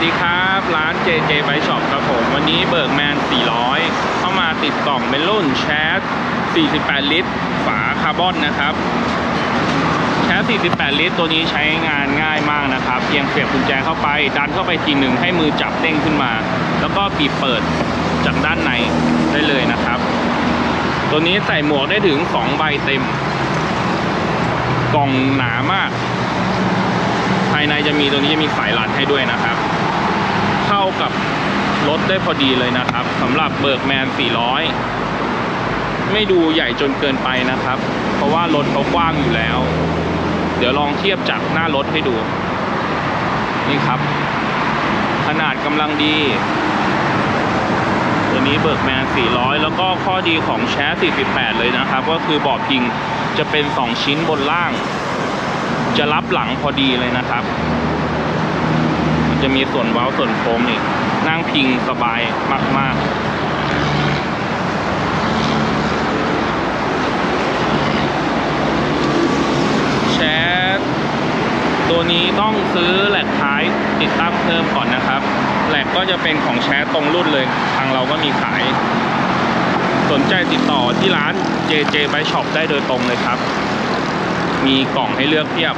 วัสดีครับ ร้าน JJ Bike Shop ครับผม วันนี้เบิร์กแมน 400 เข้ามาติดกล่องเป็นรุ่นแชส48 ลิตร ฝาคาร์บอนนะครับ แชส48 ลิตร ตัวนี้ใช้งานง่ายมากนะครับ เพียงเสียบกุญแจเข้าไป ดันเข้าไปทีหนึ่งให้มือจับเด้งขึ้นมา แล้วก็บีเปิดจากด้านในได้เลยนะครับ ตัวนี้ใส่หมวกได้ถึง 2 ใบเต็ม กล่องหนามาก ภายในจะมีตัวนี้จะมีสายรัดให้ด้วยนะครับ กับรถได้พอดีเลยนะครับสำหรับเบิร์กแมน 400 ไม่ดูใหญ่จนเกินไปนะครับ เพราะว่ารถเขากว้างอยู่แล้ว เดี๋ยวลองเทียบจากหน้ารถให้ดู นี่ครับ ขนาดกำลังดี ตัวนี้เบิร์กแมน 400 แล้วก็ข้อดีของแชส48 เลยนะครับ ก็คือบาะพิงจะเป็น 2 ชิ้นบนล่าง จะรับหลังพอดีเลยนะครับ จะมีส่วนเว้าส่วนโค้งนี่นั่งพิงสบายมากๆแชทตัวนี้ต้องซื้อแหลกท้ายติดตั้งเพิ่มก่อนนะครับ แหลกก็จะเป็นของแชทตรงรุ่นเลย ทางเราก็มีขาย สนใจติดต่อที่ร้าน JJ Bike Shop ได้โดยตรงเลยครับ มีกล่องให้เลือกเพียบ